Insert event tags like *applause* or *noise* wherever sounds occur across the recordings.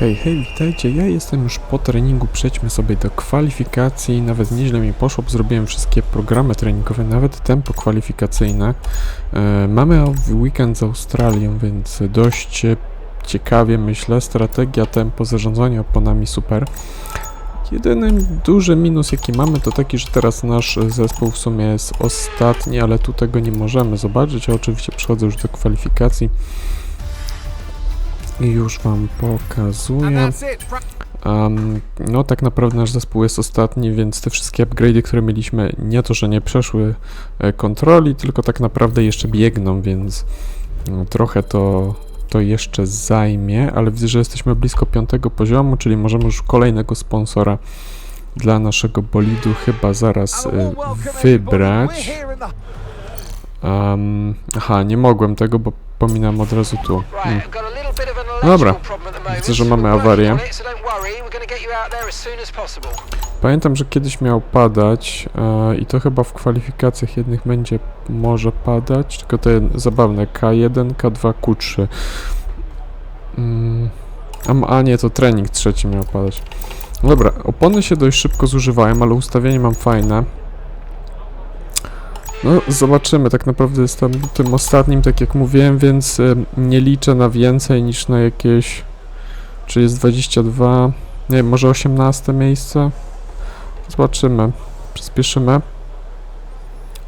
Hej, hej, witajcie. Ja jestem już po treningu. Przejdźmy sobie do kwalifikacji. Nawet nieźle mi poszło, zrobiłem wszystkie programy treningowe, nawet tempo kwalifikacyjne. E, mamy weekend z Australią, więc dość ciekawie myślę. Strategia, tempo, zarządzanie oponami super. Jedyny duży minus jaki mamy to taki, że teraz nasz zespół w sumie jest ostatni, ale tu tego nie możemy zobaczyć. Ja oczywiście przechodzę już do kwalifikacji. I już wam pokazuję. Um, no tak naprawdę nasz zespół jest ostatni, więc te wszystkie upgrade'y, które mieliśmy, nie to, że nie przeszły e, kontroli, tylko tak naprawdę jeszcze biegną, więc no, trochę to, to jeszcze zajmie, ale widzę, że jesteśmy blisko piątego poziomu, czyli możemy już kolejnego sponsora dla naszego bolidu chyba zaraz e, wybrać. Um, aha, nie mogłem tego, bo pominam od razu tu. Hmm. Dobra, widzę, że mamy awarię. Pamiętam, że kiedyś miał padać e, i to chyba w kwalifikacjach jednych będzie może padać, tylko te zabawne K1, K2, Q3. Mm, a, m- a nie, to trening trzeci miał padać. Dobra, opony się dość szybko zużywają, ale ustawienie mam fajne. No, zobaczymy. Tak naprawdę jestem tym ostatnim, tak jak mówiłem, więc e, nie liczę na więcej niż na jakieś. Czy jest 22? Nie wiem, może 18 miejsce? Zobaczymy. Przyspieszymy.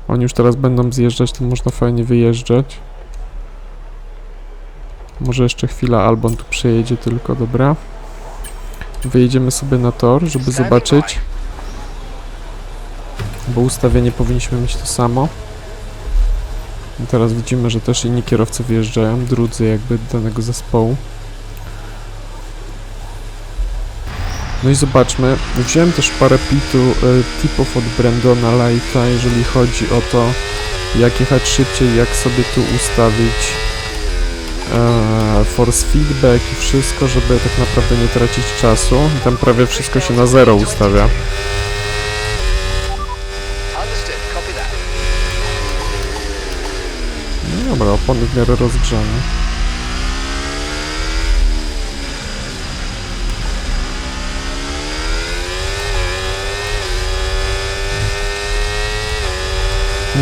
Oni już teraz będą zjeżdżać, to można fajnie wyjeżdżać. Może jeszcze chwila Albon tu przejedzie tylko, dobra. Wyjedziemy sobie na tor, żeby zobaczyć. Bo ustawienie powinniśmy mieć to samo. I teraz widzimy, że też inni kierowcy wyjeżdżają, drudzy jakby danego zespołu. No i zobaczmy, wziąłem też parę pitu, e, tipów od Brandona Lighta, jeżeli chodzi o to, jak jechać szybciej, jak sobie tu ustawić e, force feedback i wszystko, żeby tak naprawdę nie tracić czasu. I Tam prawie wszystko się na zero ustawia. No dobra, opony w miarę rozgrzane.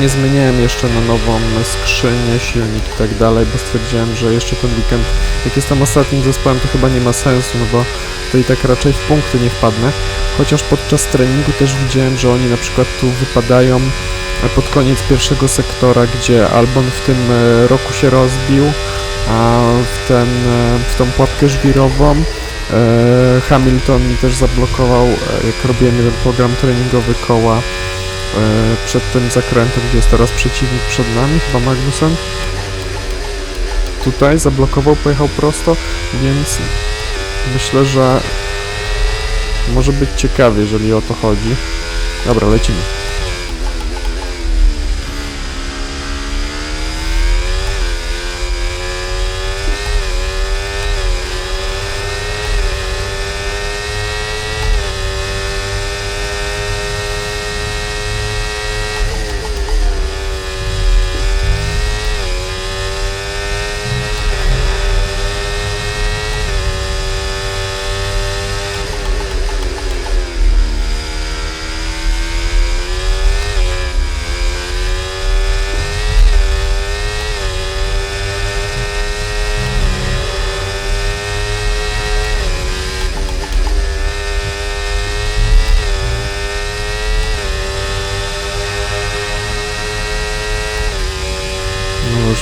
Nie zmieniałem jeszcze na nową skrzynię, silnik i tak dalej, bo stwierdziłem, że jeszcze ten weekend, jak jestem ostatnim zespołem, to chyba nie ma sensu, no bo to i tak raczej w punkty nie wpadnę. Chociaż podczas treningu też widziałem, że oni na przykład tu wypadają pod koniec pierwszego sektora, gdzie Albon w tym e, roku się rozbił, a w, ten, e, w tą pułapkę żwirową e, Hamilton mi też zablokował, e, jak robiłem jeden program treningowy koła e, przed tym zakrętem, gdzie jest teraz przeciwnik przed nami, chyba Magnussen. Tutaj zablokował, pojechał prosto, więc myślę, że może być ciekawie, jeżeli o to chodzi. Dobra, lecimy.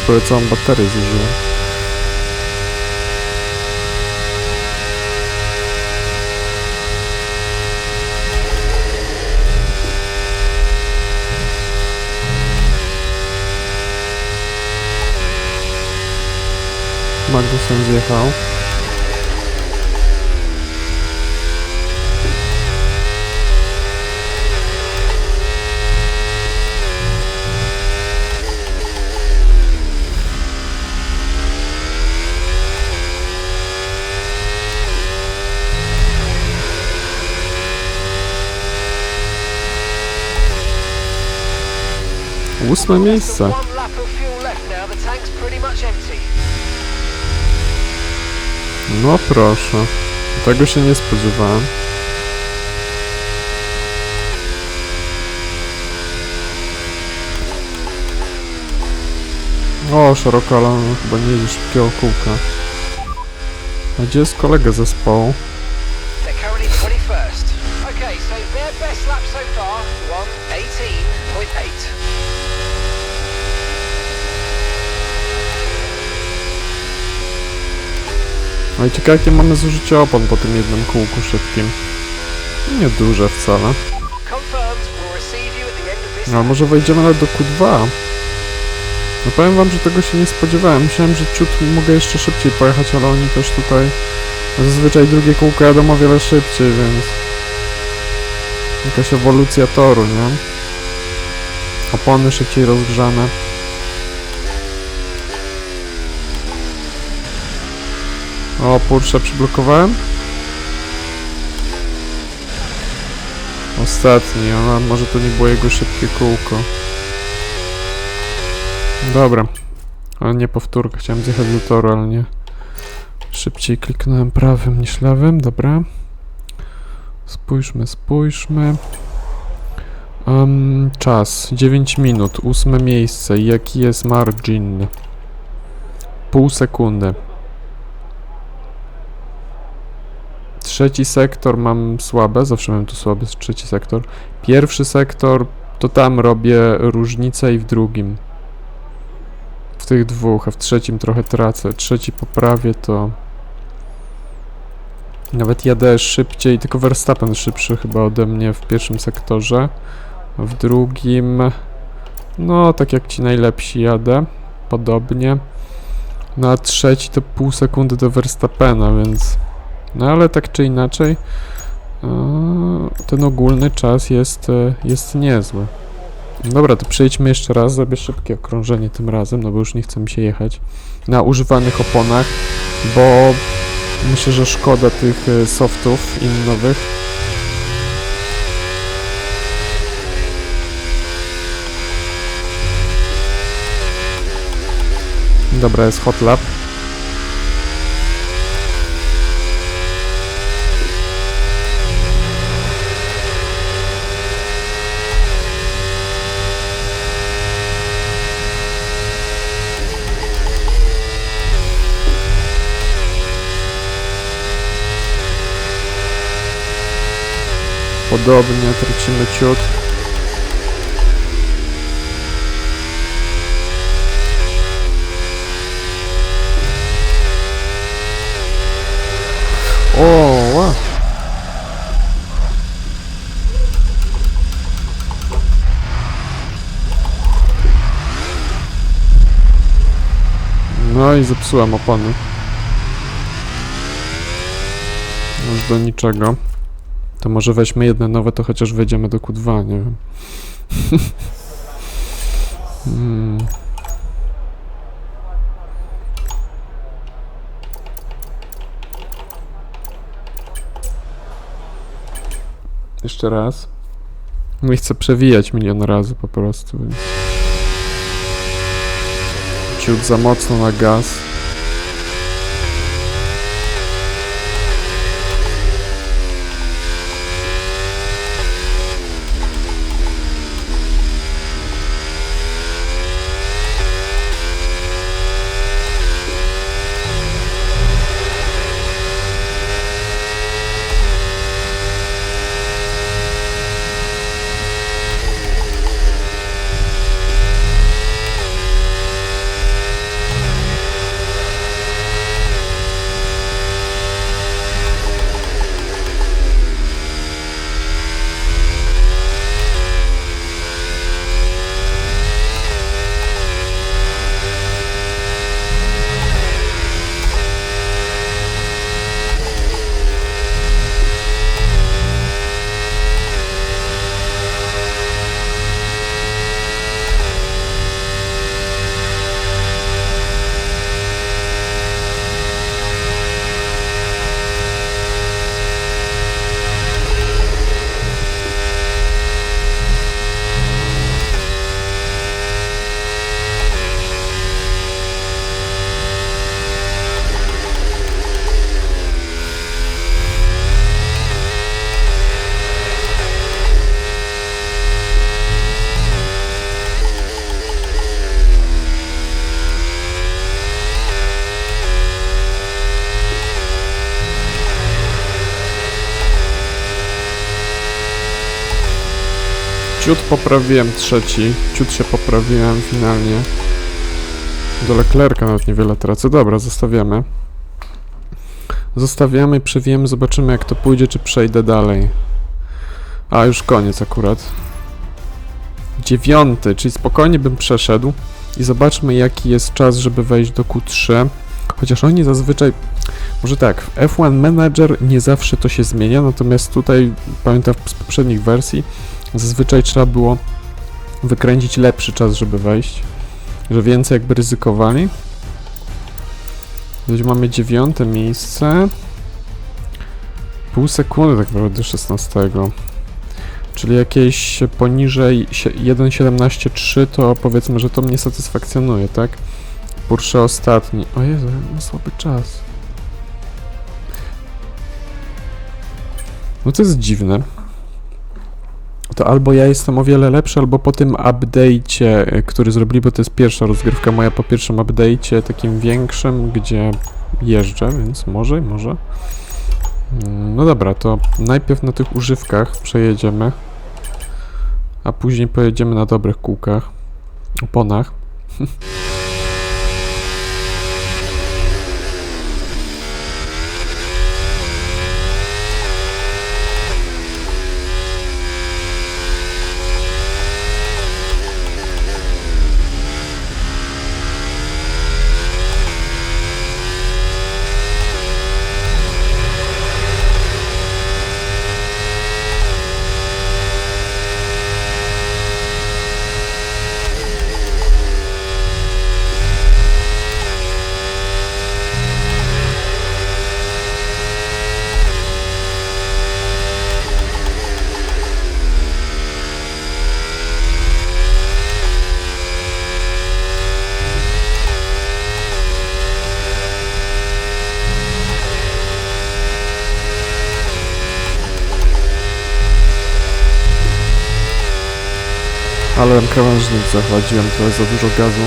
Prawie całą baterię zużyłem. Magnussen zjechał. Ósme miejsce. No proszę. Tego się nie spodziewałem. O, szeroko, ale chyba nie jedzie szybkiego kółka. A gdzie jest kolega zespołu? No i ciekawe jakie mamy zużycie opon po tym jednym kółku szybkim. Nie duże wcale. No, może wejdziemy nawet do Q2. No powiem wam, że tego się nie spodziewałem. Myślałem, że ciut mogę jeszcze szybciej pojechać, ale oni też tutaj... Zazwyczaj drugie kółko jadą o wiele szybciej, więc... Jakaś ewolucja toru, nie? Opony szybciej rozgrzane. O, Porsche przyblokowałem? Ostatni, a może to nie było jego szybkie kółko. Dobra. Ale nie powtórka, chciałem zjechać do toru, ale nie. Szybciej kliknąłem prawym niż lewym, dobra. Spójrzmy, spójrzmy. Um, czas, 9 minut, ósme miejsce. Jaki jest margin? Pół sekundy. Trzeci sektor mam słabe, zawsze mam tu słaby trzeci sektor. Pierwszy sektor to tam robię różnicę i w drugim. W tych dwóch, a w trzecim trochę tracę. Trzeci poprawię to... Nawet jadę szybciej, tylko Verstappen szybszy chyba ode mnie w pierwszym sektorze. W drugim... No, tak jak ci najlepsi jadę. Podobnie. No a trzeci to pół sekundy do Verstappena, więc... No ale tak czy inaczej, e, ten ogólny czas jest, e, jest niezły. Dobra, to przejdźmy jeszcze raz, zrobię szybkie okrążenie tym razem, no bo już nie chce mi się jechać na używanych oponach, bo myślę, że szkoda tych e, softów innowych. Dobra, jest hot lap. Podobnie, tracimy ciut. O, ła. No i zepsułem opony. Już do niczego. To może weźmy jedne nowe, to chociaż wejdziemy do Q2, nie wiem. hmm. Jeszcze raz. Nie chcę przewijać milion razy po prostu, więc... Ciut za mocno na gaz. Ciut poprawiłem trzeci, ciut się poprawiłem finalnie. Do Leclerca nawet niewiele tracę. Dobra, zostawiamy. Zostawiamy przewijemy, zobaczymy jak to pójdzie, czy przejdę dalej. A, już koniec akurat. Dziewiąty, czyli spokojnie bym przeszedł. I zobaczmy jaki jest czas, żeby wejść do Q3. Chociaż oni zazwyczaj... Może tak, w F1 Manager nie zawsze to się zmienia, natomiast tutaj, pamiętam z poprzednich wersji, zazwyczaj trzeba było wykręcić lepszy czas, żeby wejść. Że więcej jakby ryzykowali. Więc mamy dziewiąte miejsce. Pół sekundy tak naprawdę do 16. Czyli jakieś poniżej sie- 1.17.3 to powiedzmy, że to mnie satysfakcjonuje, tak? Porsche ostatni. O Jezu, ma słaby czas. No to jest dziwne. To albo ja jestem o wiele lepszy, albo po tym update'cie, y, który zrobili, bo to jest pierwsza rozgrywka moja po pierwszym update'cie, takim większym, gdzie jeżdżę, więc może, może. Mm, No dobra, to najpierw na tych używkach przejedziemy, a później pojedziemy na dobrych kółkach, oponach. *laughs* Ale krawężnik zachładziłem, to jest za dużo gazu.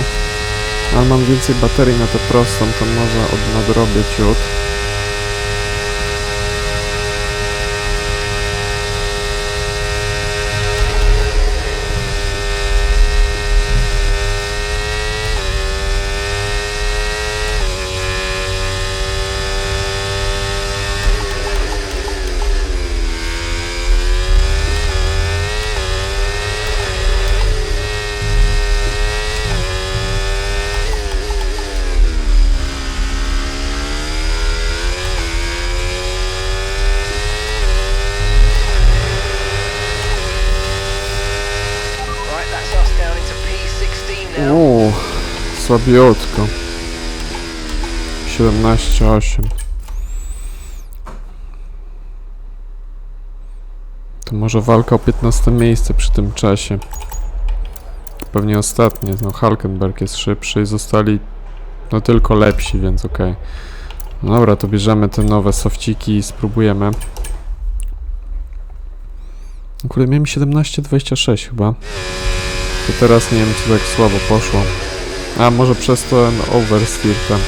Ale mam więcej baterii na tę prostą, to może od nadrobię ciut. Słabiutko. 17,8. To może walka o 15 miejsce przy tym czasie. Pewnie ostatnie, no Hulkenberg jest szybszy i zostali no tylko lepsi, więc okej. No dobra, to bierzemy te nowe sofciki i spróbujemy. W miałem 17,26 chyba. To teraz nie wiem, czy tak słabo poszło. A może przez ten oversteer tam.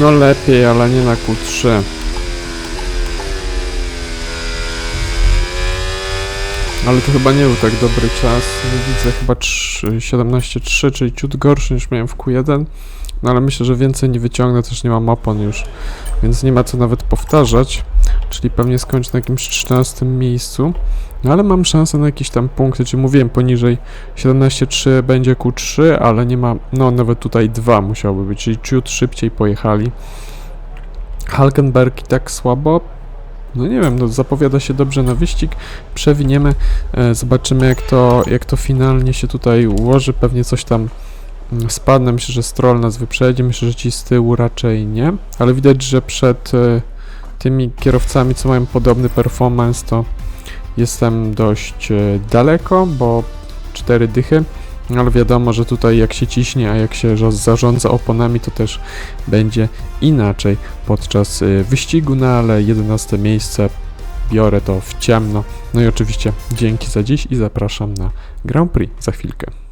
No lepiej, ale nie na Q3. Ale to chyba nie był tak dobry czas. Widzę chyba 3 17.3, czyli ciut gorszy niż miałem w Q1. No ale myślę, że więcej nie wyciągnę, też nie mam opon już, więc nie ma co nawet powtarzać. Czyli pewnie skończę na jakimś 14 miejscu. No ale mam szansę na jakieś tam punkty, czyli mówiłem poniżej 17.3 będzie Q3, ale nie ma, no nawet tutaj 2 musiałoby być, czyli ciut szybciej pojechali. Halkenberg i tak słabo. No nie wiem, no zapowiada się dobrze na wyścig. Przewiniemy, e, zobaczymy jak to, jak to finalnie się tutaj ułoży. Pewnie coś tam mm, spadnę. Myślę, że Stroll nas wyprzedzi. Myślę, że ci z tyłu raczej nie. Ale widać, że przed e, tymi kierowcami, co mają podobny performance, to jestem dość e, daleko, bo cztery dychy. Ale wiadomo, że tutaj jak się ciśnie, a jak się zarządza oponami, to też będzie inaczej podczas y, wyścigu, no ale 11 miejsce biorę to w ciemno. No i oczywiście dzięki za dziś i zapraszam na Grand Prix za chwilkę.